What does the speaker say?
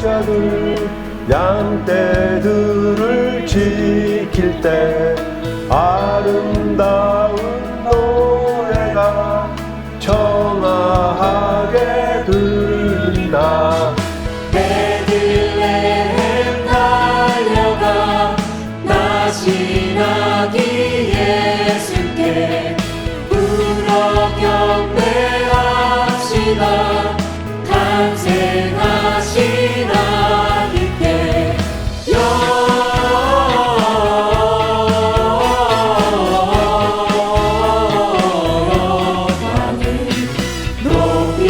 목자들 양떼들을 지킬 때